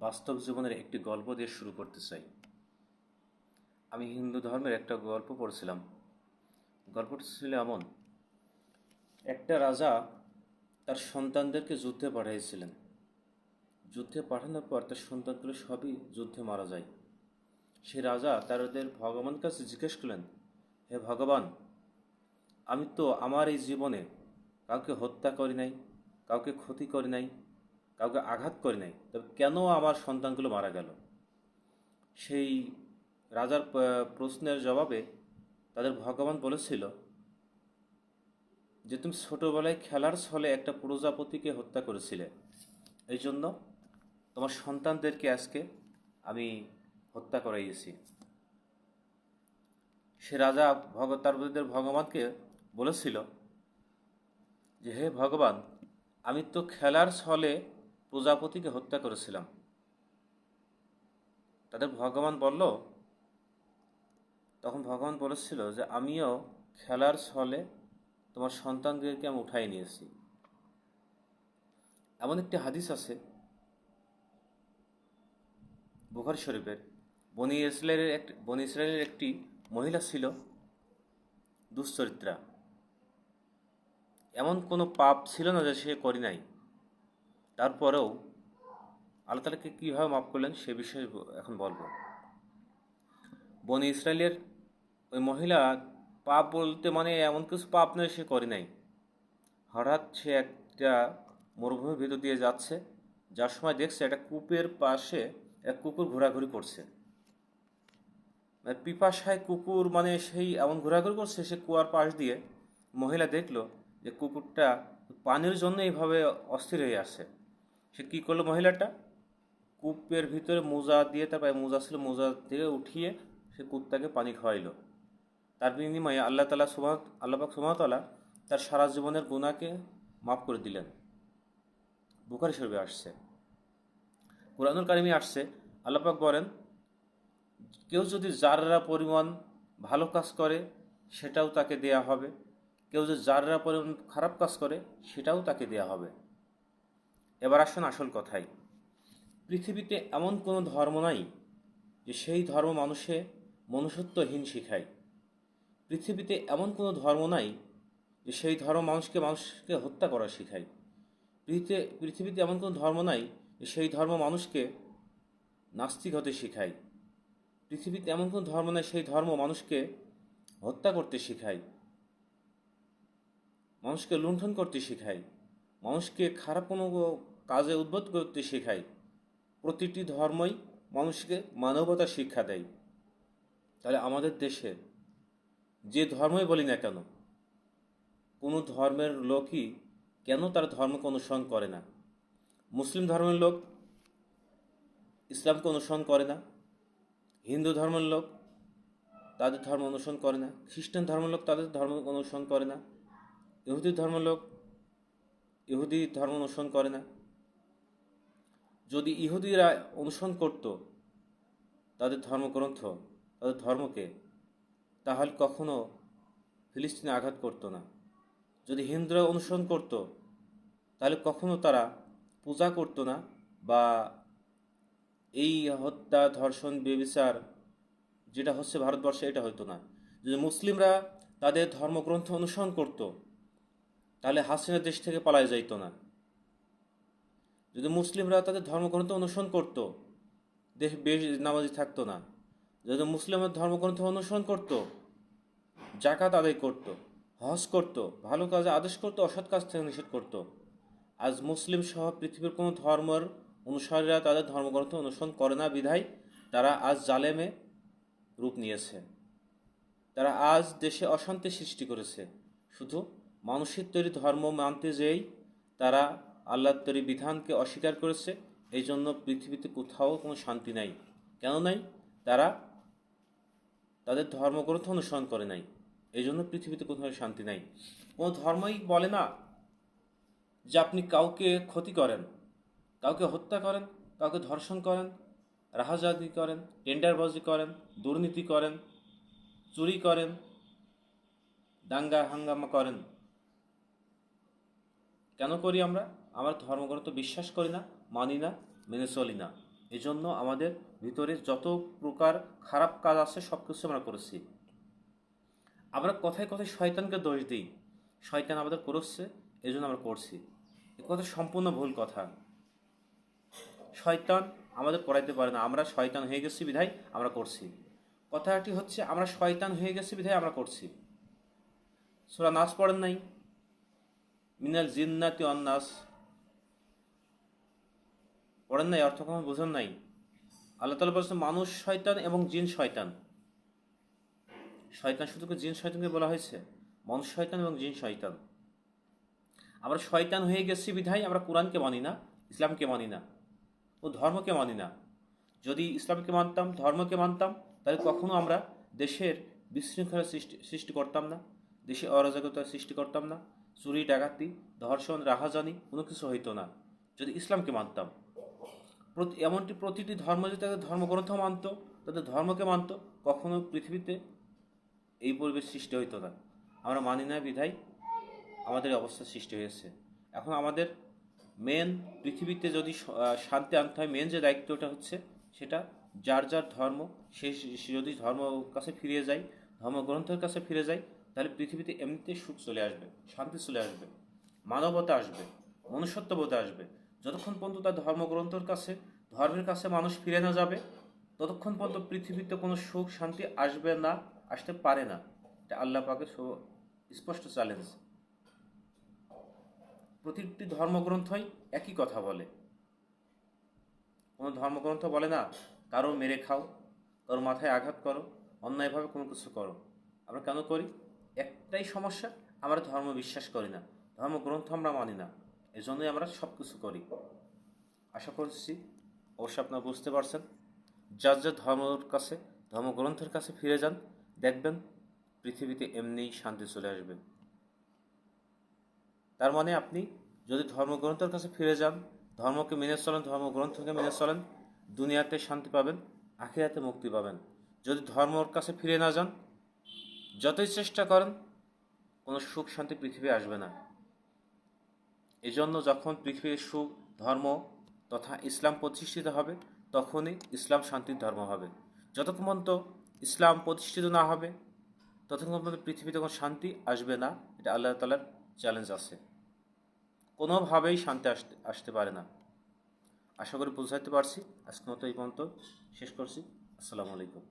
বাস্তব জীবনের একটি গল্প দিয়ে শুরু করতে চাই। আমি হিন্দু ধর্মের একটা গল্প পড়ছিলাম। গল্পটা ছিল এমন, একটা রাজা তার সন্তানদেরকে যুদ্ধে পাঠিয়েছিলেন। যুদ্ধে পাঠানোর পর তার সন্তানগুলো সবই যুদ্ধে মারা যায়। সে রাজা তাদের ভগবানের কাছে জিজ্ঞেস করলেন, হে ভগবান, আমি তো আমার এই জীবনে কাউকে হত্যা করি নাই, কাউকে ক্ষতি করি নাই কাউকে আঘাত করি নাই, তবে কেন আমার সন্তানগুলো মারা গেল? সেই রাজার প্রশ্নের জবাবে তাদের ভগবান বলেছিল যে, তুমি ছোটবেলায় খেলার ছলে একটা প্রজাপতিকে হত্যা করেছিলে। এই জন্য তোমার সন্তানদেরকে আজকে আমি হত্যা করাইয়েছি। সে রাজা ভগ, তার বিরুদ্ধে ভগবানকে বলেছিল যে, হে ভগবান, আমি তো খেলার ছলে প্রজাপতিকে হত্যা করেছিলাম। তাদের ভগবান বলল, তখন ভগবান বলেছিল যে, আমিও খেলার ছলে তোমার সন্তানদেরকে আমি উঠাই নিয়েছি। এমন একটি হাদিস আছে, বুখারি শরীফের। বনি ইসরায়েলের এক বনি ইসরায়েলের একটি মহিলা ছিল দুশ্চরিত্রা। এমন কোনো পাপ ছিল না যে সে করি নাই। তারপরেও আল্লাহ তালাকে কীভাবে মাফ করলেন সে বিষয়ে এখন বলব। বনে ইসরায়েলের ওই মহিলা পাপ বলতে মানে এমন কিছু পাপ নয়, সে করে নাই। হঠাৎ সে একটা মরুভূমির ভিতর দিয়ে যাচ্ছে, যার সময় দেখছে একটা কূপের পাশে এক কুকুর ঘোরাঘুরি করছে। মানে পিপাসায় কুকুর মানে সেই এমন ঘোরাঘুরি করছে, সে কুয়ার পাশ দিয়ে মহিলা দেখল যে কুকুরটা পানির জন্য এইভাবে অস্থির হয়ে আসে সে কী করল মহিলাটা? কূপের ভিতরে মোজা দিয়ে তারপরে মোজা ছিল, মোজা থেকে উঠিয়ে সে কুত্তাকে পানি খাওয়াইলো। তার বিনিময়ে আল্লাহ তালা সুমা আল্লাপাক সুমাতলা তার সারা জীবনের গুণাকে মাফ করে দিলেন। বুখারি শরীফে আসছে। কোরআনুল কারিমে আসছে আল্লাপাক বলেন, কেউ যদি যাররা পরিমাণ ভালো কাজ করে, সেটাও তাকে দেয়া হবে। কেউ যদি যাররা পরিমাণ খারাপ কাজ করে, সেটাও তাকে দেয়া হবে। এবার আসুন আসল কথাই। পৃথিবীতে এমন কোনো ধর্ম নাই যে সেই ধর্ম মানুষে মনুষ্যত্বহীন শিখায়। পৃথিবীতে এমন কোনো ধর্ম নাই যে সেই ধর্ম মানুষকে মানুষকে হত্যা করা শিখায়। পৃথিবীতে পৃথিবীতে এমন কোনো ধর্ম নাই যে সেই ধর্ম মানুষকে নাস্তিক হতে শিখায়। পৃথিবীতে এমন কোনো ধর্ম নাই সেই ধর্ম মানুষকে হত্যা করতে শিখায়। মানুষকে লুণ্ঠন করতে শিখায়। মানুষকে খারাপ কোনো কাজে উদ্বোধ করতে শেখায়। প্রতিটি ধর্মই মানুষকে মানবতা শিক্ষা দেয়। তাহলে আমাদের দেশে যে ধর্মই বলি না কেন, কোনো ধর্মের লোকই কেন তার ধর্মকে অনুসরণ করে না? মুসলিম ধর্মের লোক ইসলামকে অনুসরণ করে না। হিন্দু ধর্মের লোক তাদের ধর্ম অনুসরণ করে না। খ্রিস্টান ধর্মের লোক তাদের ধর্ম অনুসরণ করে না। ইহুদি ধর্মের লোক ইহুদি ধর্ম অনুসরণ করে না। যদি ইহুদিরা অনুসরণ করত তাদের ধর্মগ্রন্থ, তাদের ধর্মকে, তাহলে কখনো ফিলিস্তিনে আঘাত করতো না। যদি হিন্দুরা অনুসরণ করত, তাহলে কখনো তারা পূজা করতো না বা এই হত্যা, ধর্ষণ, বেবিচার যেটা হচ্ছে ভারতবর্ষে এটা হতো না। যদি মুসলিমরা তাদের ধর্মগ্রন্থ অনুসরণ করত, তাহলে হাসিনা দেশ থেকে পালায় যাইতো না। যদি মুসলিমরা তাদের ধর্মগ্রন্থ অনুসরণ করত দেশ বেশ নামাজি থাকতো না। যদি মুসলিমের ধর্মগ্রন্থ অনুসরণ করত জাকাত আদায় করত, হজ করত, ভালো কাজে আদেশ করত, অসৎ কাজ থেকে নিষেধ করত, আজ মুসলিম সহ পৃথিবীর কোনো ধর্মের অনুসারীরা তাদের ধর্মগ্রন্থ অনুসরণ করে না, বিধায় তারা আজ জালেমে রূপ নিয়েছে। তারা আজ দেশে অশান্তি সৃষ্টি করেছে। শুধু মানুষের তৈরি ধর্ম মানতে যেই তারা আল্লাহর তৈরি বিধানকে অস্বীকার করেছে এই জন্য পৃথিবীতে কোথাও কোনো শান্তি নাই। কেন নাই? তারা তাদের ধর্মগ্রন্থ অনুসরণ করে নাই এই জন্য পৃথিবীতে কোথাও শান্তি নাই। কোনো ধর্মই বলে না যে আপনি কাউকে ক্ষতি করেন, কাউকে হত্যা করেন, কাউকে ধর্ষণ করেন, রাহাজাদি করেন, টেন্ডারবাজি করেন, দুর্নীতি করেন, চুরি করেন, দাঙ্গা হাঙ্গামা করেন। কেন করি আমরা? আমরা ধর্মগ্রন্থ বিশ্বাস করি না, মানি না, মেনে চলি না। এই জন্য আমাদের ভিতরে যত প্রকার খারাপ কাজ আছে সব কিছু আমরা করেছি। আমরা কথায় কথায় শয়তানকে দোষ দিই। শয়তান আমাদের করছে এই জন্য আমরা করছি। এ কথা সম্পূর্ণ ভুল কথা। শয়তান আমাদের করাইতে পারে না। আমরা শয়তান হয়ে গেছি, বিধায় আমরা করছি। কথাটি হচ্ছে, আমরা শয়তান হয়ে গেছি, বিধায় আমরা করছি। সুরা নাচ পড়েন নাই? মিনাল জিন্নাতি অন্নাস পড়েন নাই, অর্থ কখন বোঝেন নাই। আল্লাহ তালা বলছেন, মানুষ শয়তান এবং জিন শয়তান। শয়তান শুধু জিন শয়তানকে বলা হয়েছে? মানুষ শয়তান এবং জিন শয়তান। আমরা শয়তান হয়ে গেছি বিধায় আমরা কোরআনকে মানি না, ইসলামকে মানি না, ও ধর্মকে মানি না। যদি ইসলামকে মানতাম, ধর্মকে মানতাম, তাহলে কখনো আমরা দেশের বিশৃঙ্খলা সৃষ্টি সৃষ্টি করতাম না, দেশে অরাজকতার সৃষ্টি করতাম না, চুরি, ডাকাতি, ধর্ষণ, রাহাজানি কোনো কিছু হইতো না, যদি ইসলামকে মানতাম। এমনটি প্রতিটি ধর্ম যদি তাদের ধর্মগ্রন্থ মানত, তাদের ধর্মকে মানত, কখনো পৃথিবীতে এই পরিবেশ সৃষ্টি হইতো না। আমরা মানি না বিধায় আমাদের অবস্থা সৃষ্টি হয়েছে। এখন আমাদের মেন পৃথিবীতে যদি শান্তি আনতে হয় মেন যে দায়িত্বটা হচ্ছে, সেটা যার যার ধর্ম, সে যদি ধর্ম কাছে ফিরে যায়, ধর্মগ্রন্থের কাছে ফিরে যায়, তাহলে পৃথিবীতে এমনিতে সুখ চলে আসবে, শান্তি চলে আসবে, মানবতা আসবে, মনুষ্যত্ববোধ আসবে। যতক্ষণ পর্যন্ত তার ধর্মগ্রন্থর কাছে, ধর্মের কাছে মানুষ ফিরে না যাবে, ততক্ষণ পর্যন্ত পৃথিবীতে কোনো সুখ, শান্তি আসবে না, আসতে পারে না। এটা আল্লাহ পাকের স্পষ্ট চ্যালেঞ্জ প্রতিটি ধর্মগ্রন্থই একই কথা বলে। কোনো ধর্মগ্রন্থ বলে না, কারও মেরে খাও, কারও মাথায় আঘাত করো, অন্যায়ভাবে কোনো কিছু করো। আমরা কেন করি? একটাই সমস্যা, আমরা ধর্ম বিশ্বাস করি না। ধর্মগ্রন্থ আমরা মানি না। এজন্যই আমরা সব কিছু করি। আশা করছি অবশ্যই আপনারা বুঝতে পারছেন। যার যার ধর্মর কাছে, ধর্মগ্রন্থের কাছে ফিরে যান, দেখবেন পৃথিবীতে এমনিই শান্তি চলে আসবে। তার মানে আপনি যদি ধর্মগ্রন্থের কাছে ফিরে যান, ধর্মকে মেনে চলেন, ধর্মগ্রন্থকে মেনে চলেন, দুনিয়াতে শান্তি পাবেন, আখিরাতে মুক্তি পাবেন। যদি ধর্মর কাছে ফিরে না যান, যতই চেষ্টা করেন, কোনো সুখ শান্তি পৃথিবী আসবে না। এই জন্য যখন পৃথিবীর সুখ, ধর্ম তথা ইসলাম প্রতিষ্ঠিত হবে, তখনই ইসলাম শান্তির ধর্ম হবে। যতক্ষণ পর্যন্ত ইসলাম প্রতিষ্ঠিত না হবে, ততক্ষণ পর্যন্ত পৃথিবীতে কোনো শান্তি আসবে না, এটা আল্লাহ তালার চ্যালেঞ্জ আছে। কোনোভাবেই শান্তি আসতে আসতে পারে না। আশা করি বুঝাইতে পারছি। আজকের মতো এই পর্যন্ত শেষ করছি। আসসালামু আলাইকুম।